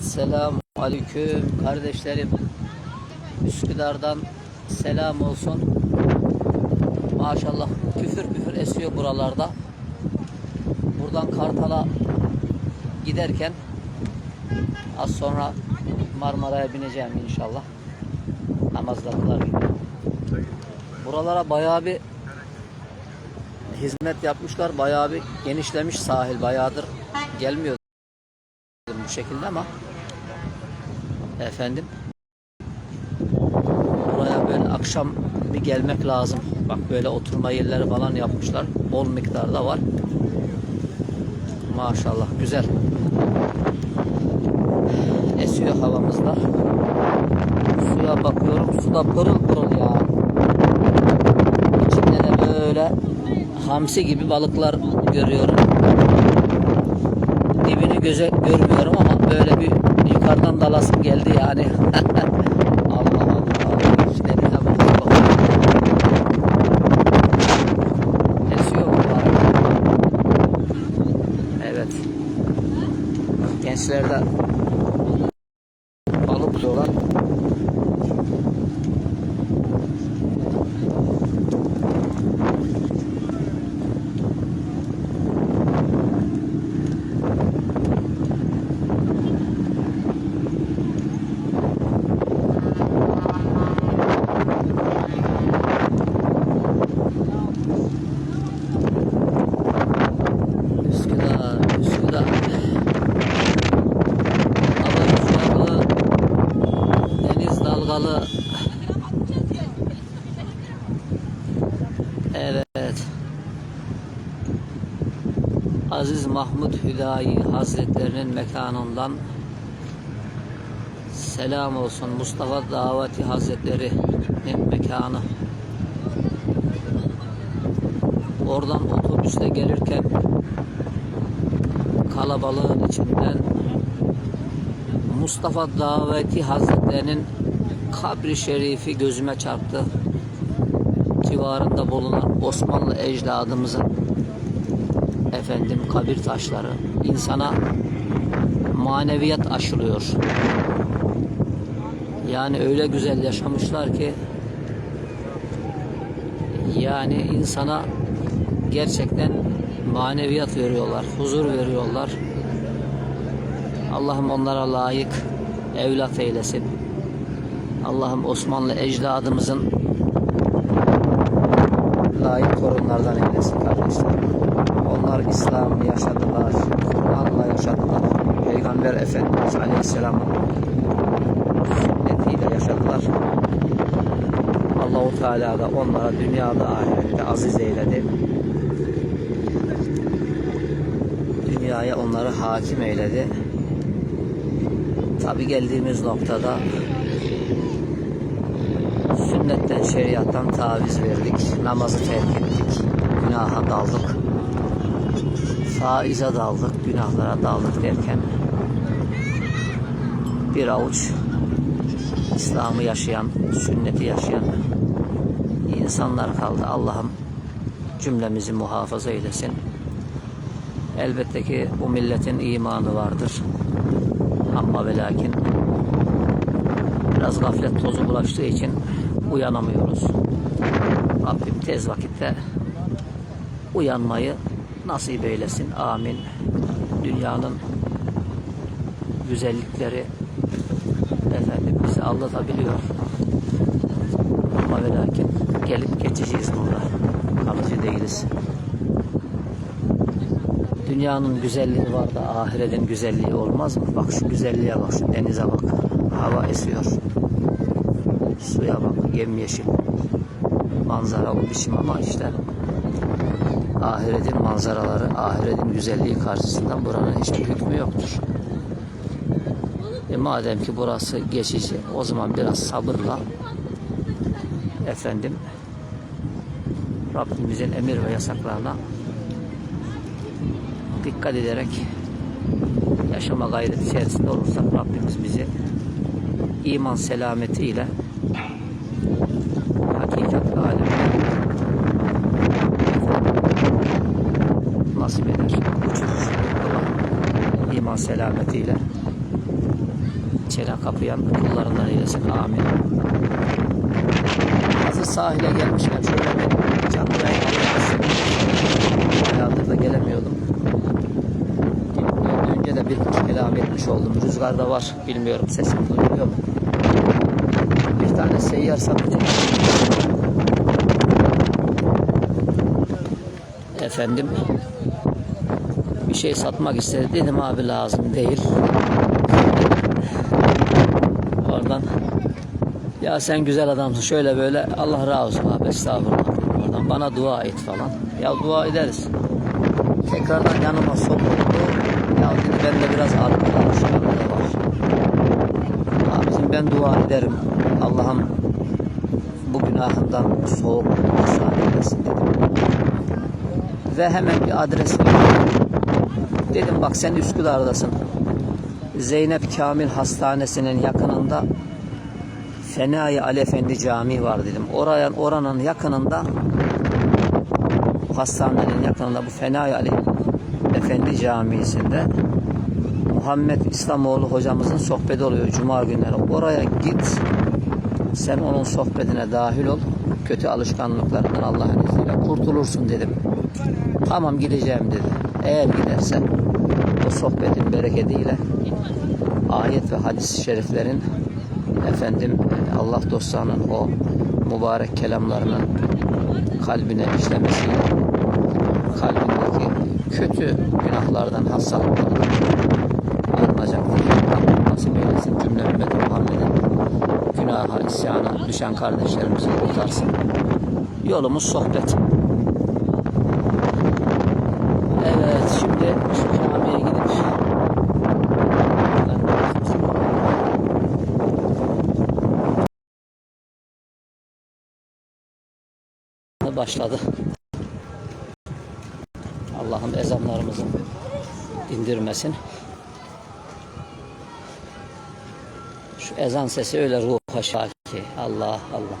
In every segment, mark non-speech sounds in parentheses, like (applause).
Selam aleyküm kardeşlerim. Üsküdar'dan selam olsun. Maşallah küfür küfür esiyor buralarda. Buradan Kartal'a giderken az sonra Marmara'ya bineceğim inşallah. Namazda kılar. Buralara bayağı bir hizmet yapmışlar. Bayağı bir genişlemiş sahil. Bayağıdır gelmiyor bu şekilde ama efendim buraya böyle akşam bir gelmek lazım. Bak böyle oturma yerleri falan yapmışlar. Bol miktarda var. Maşallah güzel. Esiyor havamızda. Suya bakıyorum. Suda pırıl pırıl ya. İçinde de böyle hamsi gibi balıklar görüyorum dibini göze görmüyorum ama böyle bir yukarıdan dalasım geldi yani. (laughs) Allah Allah. İşte ne bak, bak. Esiyor bu arada. Evet. Gençler de balık tutuyorlar. Üsküdar, Üsküdar. Hava rüzgarlı, deniz dalgalı. Evet. Aziz Mahmud Hüdayi Hazretlerinin mekanından selam olsun. Mustafa Davati Hazretleri'nin mekanı. Oradan otobüste gelirken kalabalığın içinden Mustafa Daveti Hazretlerinin kabri şerifi gözüme çarptı. Civarında bulunan Osmanlı ecdadımızın efendim kabir taşları insana maneviyat aşılıyor. Yani öyle güzel yaşamışlar ki yani insana gerçekten maneviyat veriyorlar, huzur veriyorlar. Allah'ım onlara layık evlat eylesin. Allah'ım Osmanlı ecdadımızın layık torunlardan eylesin kardeşler. Onlar İslam'ı yaşadılar, Kur'an'la yaşadılar. Peygamber Efendimiz Aleyhisselam'ın sünnetiyle yaşadılar. Allahu Teala da onlara dünyada ahirette aziz eyledi. Dünyaya onları hakim eyledi. Tabi geldiğimiz noktada sünnetten, şeriattan taviz verdik. Namazı terk ettik. Günaha daldık. Faize daldık, günahlara daldık derken bir avuç İslam'ı yaşayan, sünneti yaşayan insanlar kaldı. Allah'ım cümlemizi muhafaza eylesin. Elbette ki bu milletin imanı vardır. Ama ve lakin biraz gaflet tozu bulaştığı için uyanamıyoruz. Rabbim tez vakitte uyanmayı nasip eylesin. Amin. Dünyanın güzellikleri efendim bizi aldatabiliyor. Ama ve lakin gelip geçeceğiz burada. Kalıcı değiliz. Dünyanın güzelliği var da ahiretin güzelliği olmaz mı? Bak şu güzelliğe bak, şu denize bak. Hava esiyor. Suya bak, yemyeşil. Manzara o biçim ama işte ahiretin manzaraları, ahiretin güzelliği karşısında buranın hiçbir hükmü yoktur. E madem ki burası geçici, o zaman biraz sabırla efendim Rabbimizin emir ve yasaklarına dikkat ederek yaşama gayreti içerisinde olursak Rabbimiz bizi iman selametiyle hakikat alemine nasip eder. Uçurur. Allah iman selametiyle çene kapıyan kullarından eylesin. Amin. Hazır sahile gelmişken şöyle bir canlı yayın da gelemiyordum. Önce de bir kelam etmiş oldum. Rüzgar da var. Bilmiyorum sesim duyuluyor mu? Bir tane seyyar satıcı. Efendim bir şey satmak istedi. Dedim abi lazım değil. Oradan ya sen güzel adamsın şöyle böyle Allah razı olsun abi estağfurullah. Oradan bana dua et falan. Ya dua ederiz. Tekrardan yanıma sokuldu. Ya dedi bende biraz arkadaşlarım da var. Abicim ben dua ederim. Allah'ım bu günahından soğuk ısrar eylesin dedim. Ve hemen bir adres. Dedim bak sen Üsküdar'dasın. Zeynep Kamil Hastanesi'nin yakınında Fenai Ali Efendi Camii var dedim. Oraya oranın yakınında hastanenin yakınında bu Fenai Ali Efendi Camii'sinde Muhammed İslamoğlu hocamızın sohbeti oluyor Cuma günleri. Oraya git. Sen onun sohbetine dahil ol. Kötü alışkanlıklarından Allah'ın izniyle kurtulursun dedim. Tamam gideceğim dedi. Eğer gidersen o sohbetin bereketiyle ayet ve hadis-i şeriflerin efendim Allah dostlarının o mübarek kelamlarının kalbine işlemesiyle kalbindeki kötü günahlardan, hastalıklardan arınacaktır. Rabbim nasip eylesin cümle ümmeti Muhammed'in günaha, isyana düşen kardeşlerimizi kurtarsın. Yolumuz sohbet. Evet, şimdi şu camiye gidip başladı. Allah'ım ezanlarımızı indirmesin. Şu ezan sesi öyle ruha şaki. Allah Allah.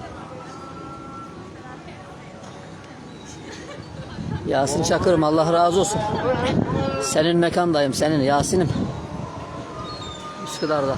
Yasin Çakır'ım Allah razı olsun. Senin mekandayım senin Yasin'im. Üsküdar'da.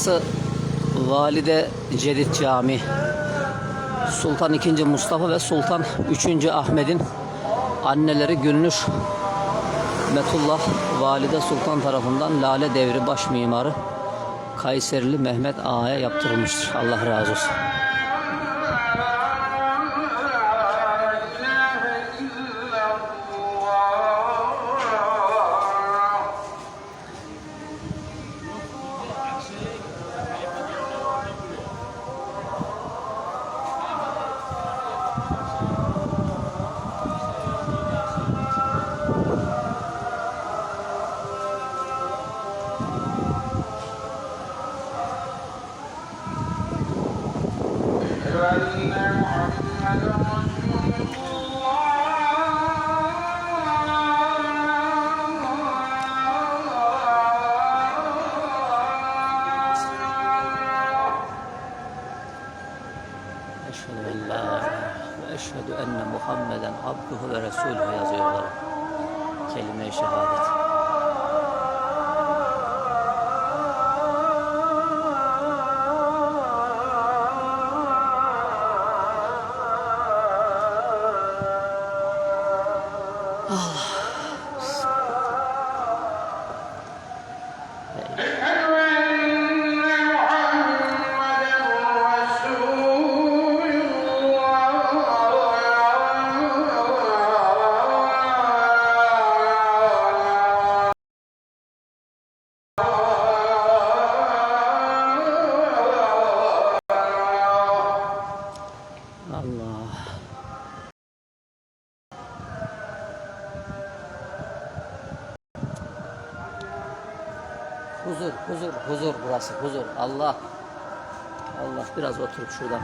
Burası Valide Cedid Camii. Sultan II. Mustafa ve Sultan III. Ahmet'in anneleri Gülnur Metullah Valide Sultan tarafından Lale Devri baş mimarı Kayserili Mehmet Ağa'ya yaptırılmıştır. Allah razı olsun. Resulühü yazıyorlar. Kelime-i şehadet. Allah. Allah biraz oturup şuradan.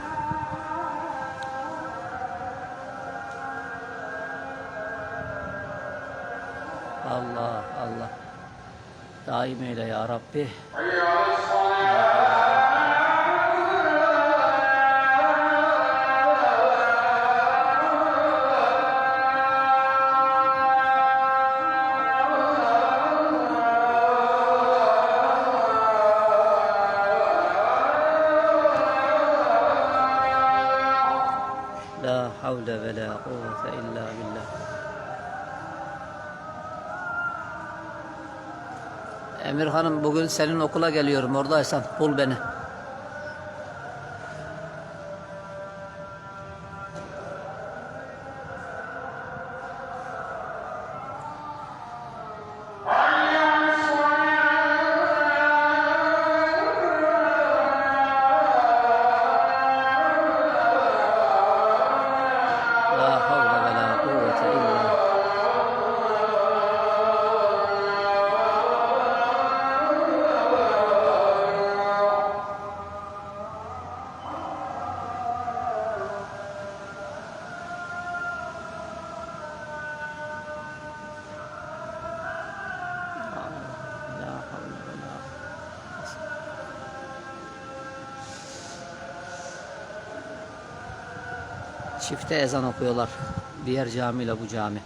Allah Allah. Daim eyle ya Rabbi. La havle ve la kuvvete illa billah. Emir Hanım bugün senin okula geliyorum oradaysan bul beni. Çifte ezan okuyorlar. Diğer camiyle bu cami.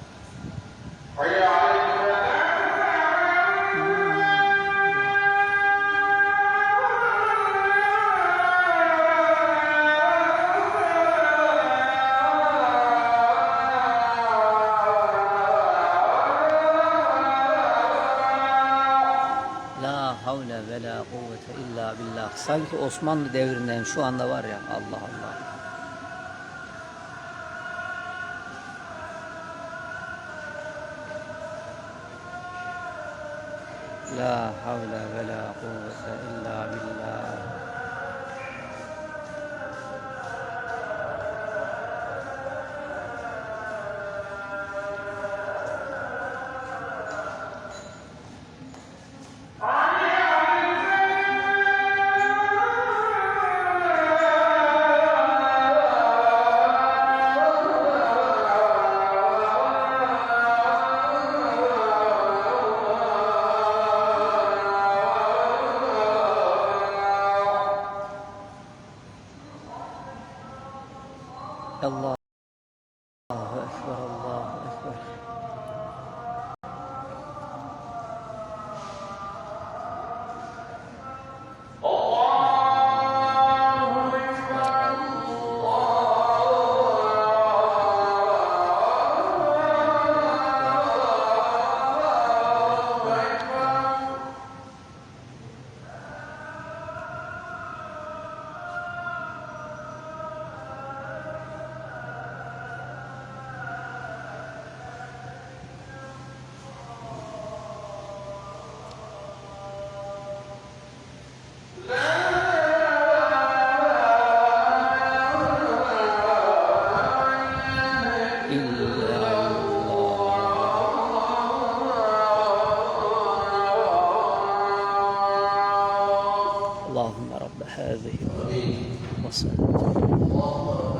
La havle ve la illa billah. Sanki Osmanlı devrindeyim şu anda var ya Allah Allah. La Allah. هذه. المصائب